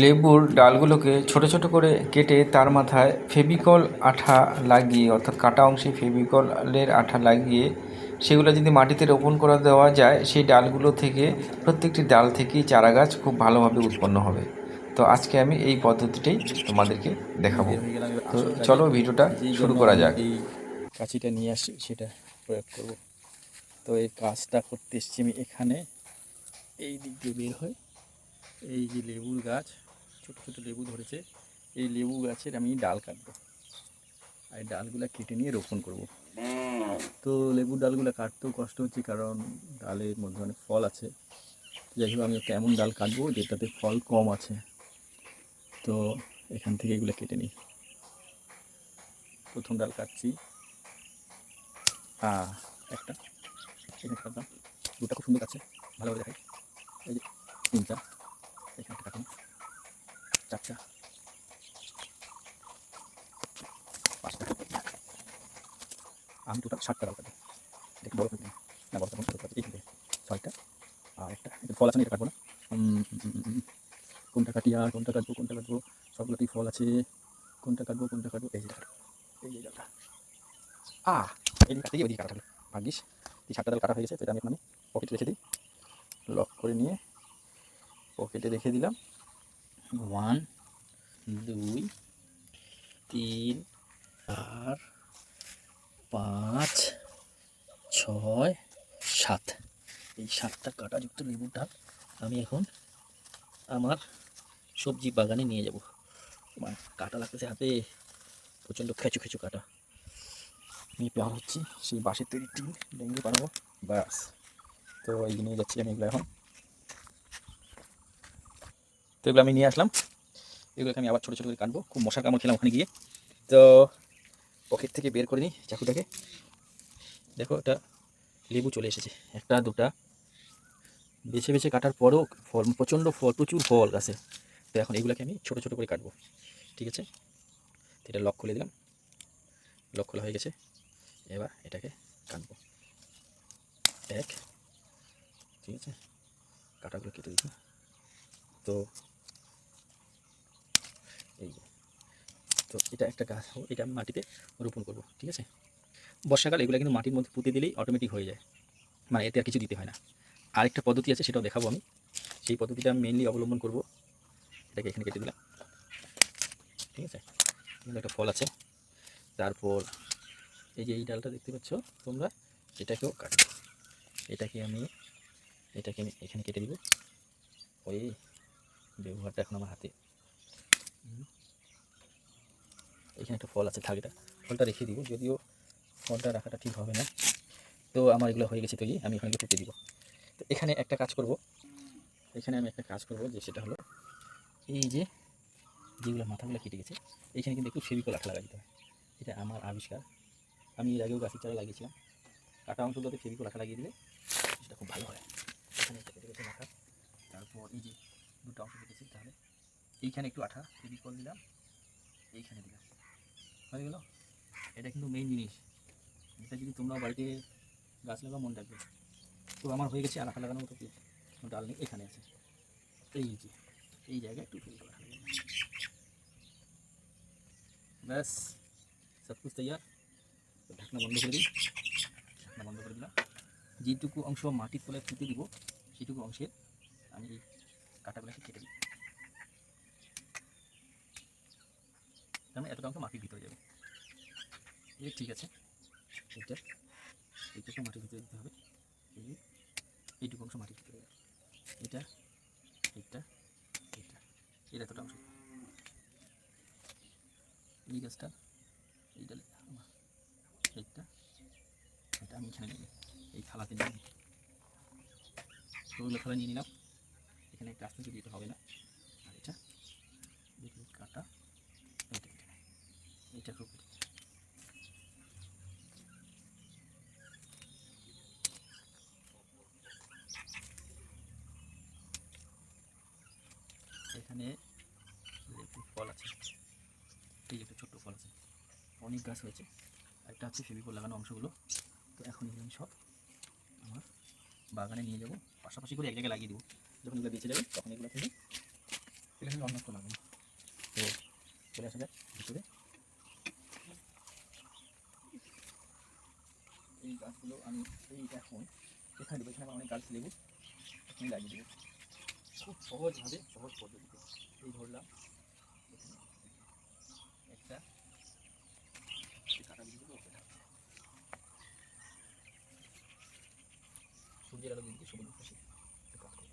লেবুর ডালগুলোকে ছোট ছোট করে কেটে তার মাথায় ফেভিকল আঠা লাগিয়ে, অর্থাৎ কাটা অংশে ফেভিকলের আঠা লাগিয়ে সেগুলো যদি মাটিতে রোপণ করা দেওয়া যায়, সেই ডালগুলো থেকে, প্রত্যেকটি ডাল থেকেই চারা গাছ খুব ভালোভাবে উৎপন্ন হবে। তো আজকে আমি এই পদ্ধতিটাই তোমাদেরকে দেখাবো। তো চলো ভিডিওটা শুরু করা যাক। কাঁচিটা নিয়ে আসি, সেটা প্রয়োগ করব। তো এই কাজটা করতে এসছি আমি এখানে। এই দিক দিয়ে বের হয় এই যে লেবুর গাছ, ছোট ছোট লেবু ধরেছে, এই লেবু গাছের আমি ডাল কাটবো। আর ডালগুলো কেটে নিয়ে রোপণ করব। তো লেবুর ডালগুলো কাটতেও কষ্ট হচ্ছে, কারণ ডালের মধ্যে অনেক ফল আছে। যাই হোক আমি একটা এমন ডাল কাটবো, যেটাতে ফল কম আছে। তো এখান থেকে এগুলো কেটে নিই। প্রথম ডাল কাটছি। হ্যাঁ একটা। এখানে কাটলাম। দুটা খুব সুন্দর আছে ভালো দেখাই। এই যে তিনটা এখানে একটা কাটলাম চারটা পাঁচটা আমি টোটাল ষাটটা কাটবো দেখি বড় কাটবো না, বড় কাটবো ছোটো থেকে ছয়টা আর একটা ফল আছে না, এটা কাটবো না। কোনটা কাটি আর কোনটা কাটবো কোনটা কাটবো, সবগুলোতেই ফল আছে। কোনটা কাটবো কোনটা কাটবো, এই যে কাটবো। এই যে ডালটা আ, এই কাটতে গিয়ে ওইদিকে কাটা থাকল। ভাগ্যিস, এই সাতটা ডাল কাটা হয়ে গেছে, তো আমি মানে পকেটে রেখে দিই। লক করে নিয়ে পকেটে রেখে দিলাম। ওয়ান দুই, তিন চার, পাঁচ, ছয়, সাত। এই সাতটা কাটাযুক্ত ডাল আমি এখন আমার সবজি বাগানে নিয়ে যাব। আমার কাটা লাগতেছে হাতে, প্রচণ্ড খেঁচু খেঁচু কাটা। আমি পার হচ্ছি সেই বাঁশের তৈরি টিন ডেঙ্গি বানাবো। ব্যাস। তো এই নিয়ে যাচ্ছি আমি এগুলো এখন। তো এগুলো আমি নিয়ে আসলাম। এগুলোকে আমি আবার ছোটো ছোটো করে কাটবো। খুব মশার কামড় খেলাম ওখানে গিয়ে। তো পকেট থেকে বের করে নিই চাকুটাকে দেখো এটা লেবু চলে এসেছে, একটা, দুটা। বেছে বেছে কাটার পরেও ফল, প্রচণ্ড ফল, প্রচুর ফল গাছে। তো এখন এগুলোকে আমি ছোটো ছোটো করে কাটবো, ঠিক আছে? এটা লক খুলে দিলাম। লক খোলা হয়ে গেছে। এবার এটাকে কাটবো। এক, ঠিক আছে? কাটাগুলো কেটে দিচ্ছি। তো এই যে তো এটা একটা গাছ, এটা আমি মাটিতে রোপণ করব, ঠিক আছে? বর্ষাকাল, এগুলো কিন্তু মাটির মধ্যে পুঁতে দিলেই অটোমেটিক হয়ে যায়। মানে এতে আর কিছু দিতে হয় না। আরেকটা পদ্ধতি আছে, সেটাও দেখাবো আমি। সেই পদ্ধতিটা আমি মেনলি অবলম্বন করব। এটাকে এখানে কেটে দিলাম। ঠিক আছে? একটা ফল আছে। তারপর এই যে এই ডালটা দেখতে পাচ্ছ তোমরা, এটাকেও কাটবো। এটাকে আমি এটাকে আমি এখানে কেটে দিব। ওই, ব্যবহারটা এখন আমার হাতে। এখানে একটা ফল আছে থাক এটা ফলটা রেখে দিব, যদিও ফলটা রাখাটা ঠিক হবে না। তো আমার এগুলো হয়ে গেছে তৈরি, আমি এখানে কেটে দিব। তো এখানে একটা কাজ করব। এখানে আমি একটা কাজ করব, যে সেটা হলো এই যে যেগুলো মাথাগুলো কেটে গেছে এইখানে কিন্তু একটু ফেভিকল আঠা লাগা দিতে হয় এটা আমার আবিষ্কার। আমি এর আগেও গাছের চারা লাগিয়েছিলাম। কাটা অংশগুলোতে ফেভিকল আঠা লাগিয়ে দিলে সেটা খুব ভালো হয়। এখানে একটা কেটে গেছে মাথা। তারপর এই যে দুটো অংশ কেটেছি, তাহলে এইখানে একটু আঠা ফেভিকল দিলাম, এইখানে দিলাম। হয়ে গেল? এটা কিন্তু মেইন জিনিস। এটা যদি তোমরাও বাড়িতে গাছ লাগাও, মন রাখবে তো আমার হয়ে গেছে আর আঠা লাগানোর মতো ডাল নেই, এখানে আছে। এই যে, এই জায়গায় একটু আঠা ব্যাস, সব কিছু তৈয়ার। ঢাকনা বন্ধ করে দিই। ঢাকনা বন্ধ করে দিলাম। যেটুকু অংশ মাটির তলায় পুঁতে দিব, সেটুকু অংশে আমি কাটাগুলোকে কেটে দিই। তার মানে এতটা অংশ মাটির ভিতরে যাবে। এই ঠিক আছে, এইটা, এইটুকু মাটির ভিতরে দিতে হবে। এই এইটুকু অংশ মাটির ভিতরে যাবে। এটা, এইটা এইটা, এর এতটা অংশ। এই গাছটা, এইটা এইটা, এটা আমি এখানে নিই এই থালাতে নিয়ে নিই ওগুলো থালা নিয়ে নিলাম। এখানে একটা আস্তে আস্তে দিতে হবে না। আর এটা কাটা। এটা এইটা খুব এখানে লেবুর ফল আছে। এই একটা ছোট্ট ফল আছে। অনেক গাছ হয়েছে। একটা আছে ফেভিকল লাগানো অংশগুলো। তো এখন এগুলো সব আমার বাগানে নিয়ে যাব। পাশাপাশি করে এক জায়গায় লাগিয়ে দেবো। যখন এগুলো বেঁচে যাবে, তখন এগুলো থেকে আমি অন্য লাগাবো। তো চলে আসা যাক ভিতরে। এই গাছগুলো আমি এই এখন এখানে দেবো এখানে অনেক গাছ লেবু, এখানে লাগিয়ে দেবো। খুব সহজভাবে, সহজ পদ্ধতিতে। এই ধরলাম। একটা। কাঁটাগুলো রাখব। সূর্যের আলো দিকে সবুজ একটু কাট করব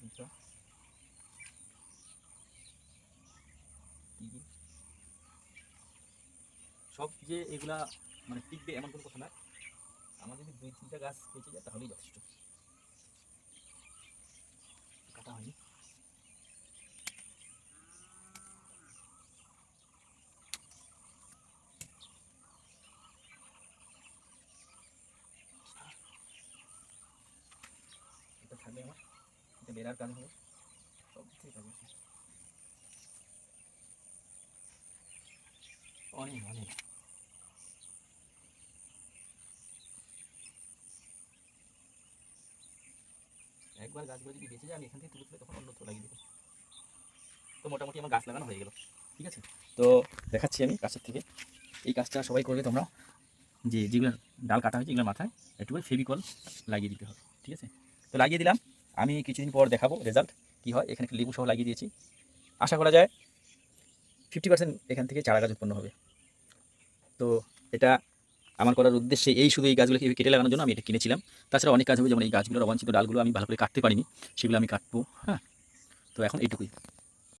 দুটা তিন সব যে এগুলা মানে টিকবে এমন কোনো কথা না। আমার যদি দুই, তিনটা গাছ বেঁচে যায়, তাহলেই যথেষ্ট। কাটা হয়নি। এটা থাকবে আমার। এটা বেড়ার কাজ সব আছে অনেক অনেক। একবার গাছগুলো যদি বেঁচে যায়, আমি এখান থেকে তুলে তুলে তখন অন্যত্র লাগিয়ে দেবো। তো মোটামুটি আমার গাছ লাগানো হয়ে গেল, ঠিক আছে? তো দেখাচ্ছি আমি গাছের থেকে। এই কাজটা সবাই করবে তোমরা। যে যেগুলো ডাল কাটা হয়েছে এগুলোর মাথায় একটু করে ফেভিকল লাগিয়ে দিতে হবে, ঠিক আছে? তো লাগিয়ে দিলাম। আমি কিছুদিন পর দেখাবো রেজাল্ট কী হয়। এখানে লেবু সহ লাগিয়ে দিয়েছি। আশা করা যায় ফিফটি পার্সেন্ট এখান থেকে চারা গাছ উৎপন্ন হবে। তো এটা আমার করার উদ্দেশ্যে এই শুধু এই গাছগুলোকে এভাবে কেটে লাগানোর জন্য আমি এটা কিনেছিলাম। তাছাড়া অনেক কাজ হবে, যেমন এই গাছগুলোর অবাঞ্ছিত ডালগুলো আমি ভালো করে কাটতে পারিনি, সেগুলো আমি কাটবো হ্যাঁ। তো এখন এইটুকুই।